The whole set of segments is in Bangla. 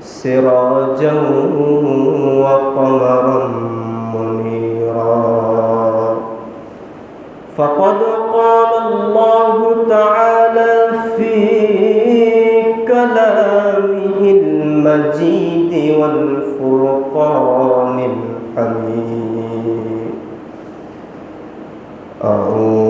سراجا وقمرا منيرا فقد قال الله تعالى في كلامه المجيد والفرقان الحميد أعوذ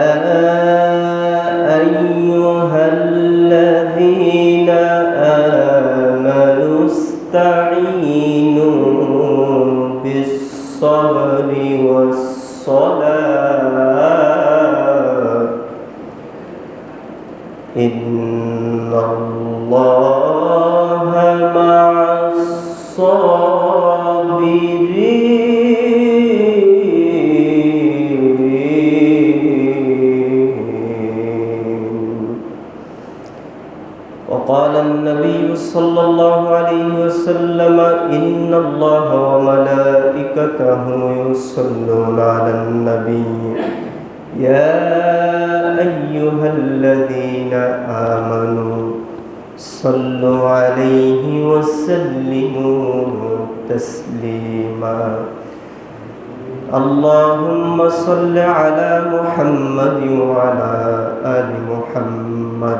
وقال النبي صلى الله عليه وسلم إن الله وملائكته يصلون على النبي. يا أيها الذين آمنوا صلوا عليه وسلموا تسليما. اللهم صل على محمد وعلى آل محمد.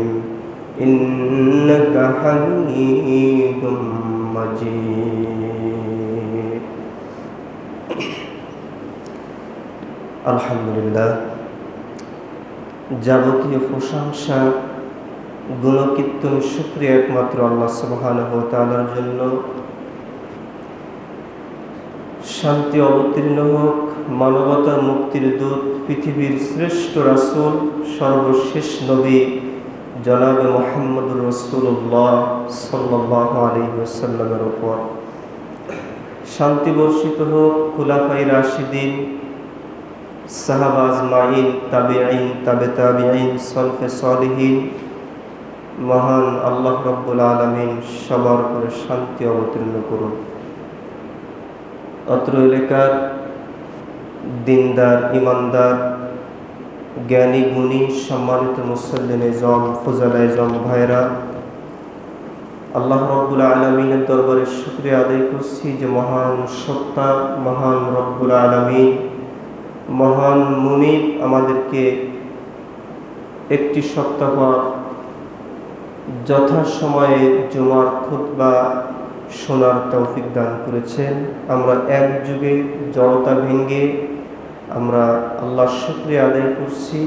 إنك حميد مجيد আলহামদুলিল্লাহ যাবতীয় প্রশংসা গুণকীর্তন শুক্রিয়া একমাত্র আল্লাহ সুবহানাহু ওয়া তাআলার জন্য শান্তি অবতীর্ণ হোক মানবতা মুক্তির দূত পৃথিবীর শ্রেষ্ঠ রাসূল সর্বশেষ নবী জনাবে মোহাম্মদুর রসুল্লাহ সাল্লাহ আলী ওসাল্লামের ওপর শান্তি বর্ষিত হোক খুলাফাই রাশিদিন সাহাবাজ মাইন তাবে আইন তাবে তাবে আইন সলফে সলিহীন, মহান আল্লাহ রব্বুল আলমিন সবার উপরে শান্তি অবতীর্ণ করুন। অত্র এলাকার দিনদার, ইমানদার জ্ঞানী গুণী সম্মানিত মুসল্লিনে জম, ফজালায় জম ভাইরা আল্লাহ রব্বুল আলমিনের দরবারে শুক্রিয়া আদায় করছি যে মহান সত্তা, মহান রব্বুল আলমিন, মহান মুনিব আমাদেরকে একটি সপ্তাহ যথাসময়ে জুমার খুতবা শোনার তৌফিক দান করেছেন। আমরা এক যুগে জড়তা ভেঙ্গে আমরা আল্লাহ শুক্রিয়া আদায় করছি,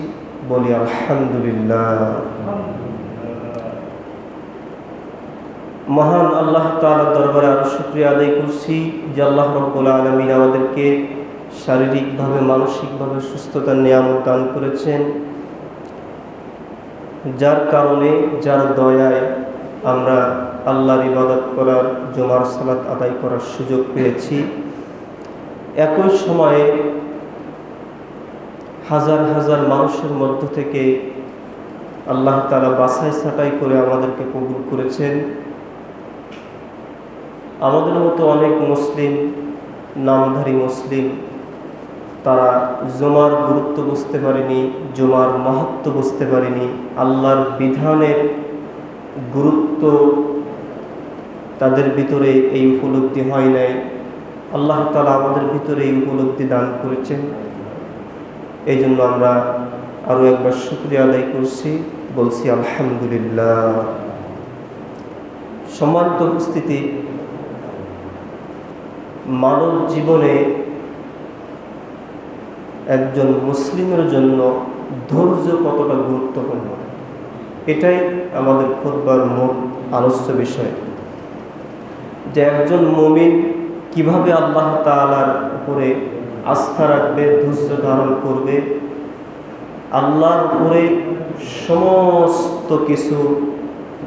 বলি আলহামদুলিল্লাহ। মহান আল্লাহ তাআলার দরবারে আরও শুক্রিয়া আদায় করছি যে আল্লাহ রব্বুল আলমিন আমাদেরকে শারীরিকভাবে, মানসিকভাবে সুস্থতার নিয়ামত দান করেছেন। যার কারণে, যার দয়ায় আমরা আল্লাহর ইবাদত করার, জমার সালাত আদায় করার সুযোগ পেয়েছি। একই সময়ে হাজার হাজার মানুষের মধ্য থেকে আল্লাহ তারা বাছাই ছাটাই করে আমাদেরকে কবুল করেছেন। আমাদের মতো অনেক মুসলিম, নামধারী মুসলিম, তারা জমার গুরুত্ব বুঝতে পারেনি, জমার মাহাত্ম বুঝতে পারেনি, আল্লাহর বিধানের গুরুত্ব তাদের ভিতরে এই উপলব্ধি হয় নাই। আল্লাহ তালা আমাদের ভিতরে এই উপলব্ধি দান করেছেন। এই জন্য আমরা আরও একবার শুক্রিয়া আদায় করছি, বলছি আলহামদুলিল্লাহ। সম্মানিত উপস্থিতি, মানব জীবনে একজন মুসলিমের জন্য ধৈর্য কতটা গুরুত্বপূর্ণ? এটাই আমাদের খুববার মূল আলোচ্য বিষয়। যে একজন মমিন কীভাবে আল্লাহ তালার উপরে আস্থা রাখবে, ধৈর্য ধারণ করবে। আল্লাহর উপরে সমস্ত কিছু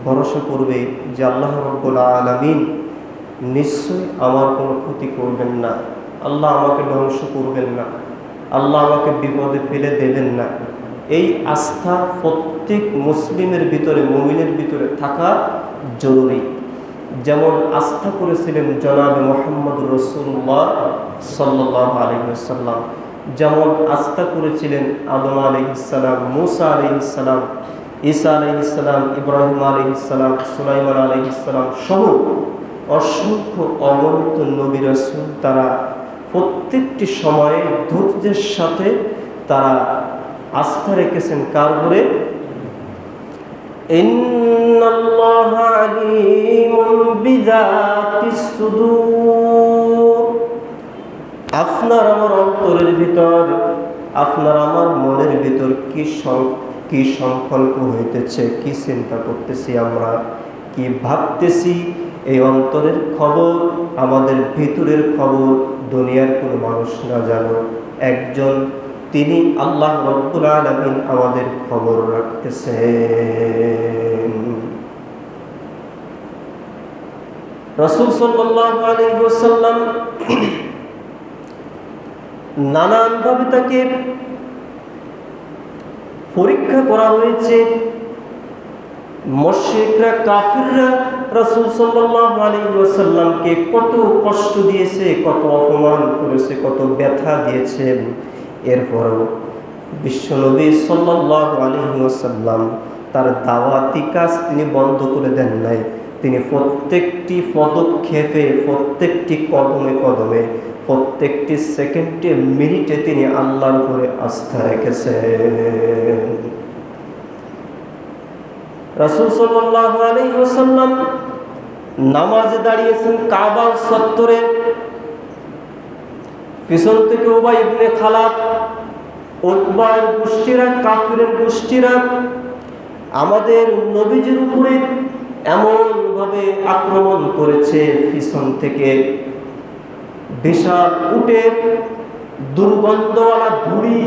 ভরসা করবে যে আল্লাহ রব্বুল আলমিন নিশ্চয়ই আমার কোনো ক্ষতি করবেন না। আল্লাহ আমাকে ধ্বংস করবেন না। আল্লাহ আমাকে বিপদে ফেলে দেবেন না। এই আস্থা প্রত্যেক মুসলিমের ভিতরে, মমিনের ভিতরে থাকা জরুরি। যেমন আস্থা করেছিলেন জনাবে মোহাম্মদ রসুল্লাহ সাল্লাহ আলহিসাল্লাম যেমন আস্থা করেছিলেন আদম আলহিসাল্লাম মুসা আলহিসাল্লাম ঈসা আলহিসাল্লাম ইব্রাহিম আলহিসাল্লাম সুলাইমান আলহিসাল্লাম সহ অসংখ্য অগণিত নবী রসুল তারা প্রত্যেকটি সময়ে ধৈর্যের সাথে তারা আস্থা রেখেছেন কার উপরে? আপনার আমার অন্তরের ভিতর, আপনার আমার মনের ভিতর কি কি সংকল্প হইতেছে, কি চিন্তা করতেছি আমরা, কি ভাবতেছি, এই অন্তরের খবর, আমাদের ভিতরের খবর, দুনিয়ার কোনো মানুষ না জানো। একজন, তিনি আল্লাহ রব্বুল আলমিন আমাদের খবর রাখতেছেন। রসুল সাল্লাম নানানভাবে তাকে পরীক্ষা করা হয়েছে। মশেকরা কাফিররা রসুল সাল্লাহ আলী ওয়াসাল্লামকে কত কষ্ট দিয়েছে, কত অপমান করেছে, কত ব্যথা দিয়েছেন এরপরও বিশ্বনবী সাল্লাহ আলী ওয়াসাল্লাম তার দাওয়াতি কাজ তিনি বন্ধ করে দেন নাই। তিনি প্রত্যেকটি পদক্ষেপে, প্রত্যেকটি কদমে কদমে, প্রত্যেকটি সেকেন্ডে মিনিটে তিনি আল্লাহর উপরে আস্থা রেখেছেন। রাসুল সাল্লাম নামাজে দাঁড়িয়েছেন কাবার সত্তরে। পিছন থেকে ওবাই ইবনে খালাপ ওতবার গোষ্ঠীরা, কাফিরের গোষ্ঠীরা, আমাদের নবীজির উপরে এমনভাবে আক্রমণ করেছে পিছন থেকে। বিশাল উটের দুর্গন্ধওয়ালা ধুড়ি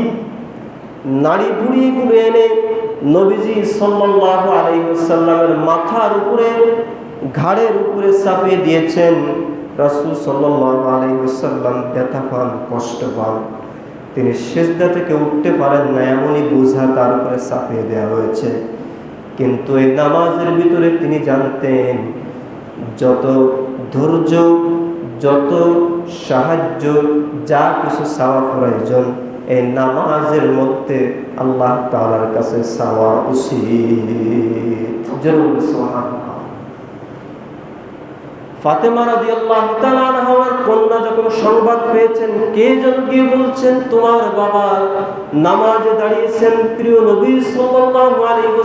নারী বুড়িগুলো এনে নবীজি সাল্লাহ আলাইসাল্লামের মাথার উপরে, ঘাড়ের উপরে চাপিয়ে দিয়েছেন। রাসুল সাল্লাহ আলাইসাল্লাম ব্যথা পান, কষ্ট পান। তিনি সেজদা থেকে উঠতে পারেন না, এমনই বোঝা তার উপরে চাপিয়ে দেওয়া হয়েছে। কিন্তু এই নামাজের ভিতরে তিনি জানতেন, যত ধৈর্য, যত সাহায্য, যা কিছু চাওয়া প্রয়োজন, এই নামাজের মধ্যে আল্লাহ তালার কাছে চাওয়া উচিত। ফাতেমা গিয়ে বলছেন, তোমার বাবা নামাজে দাঁড়িয়েছেন প্রিয় নবী আলাইহি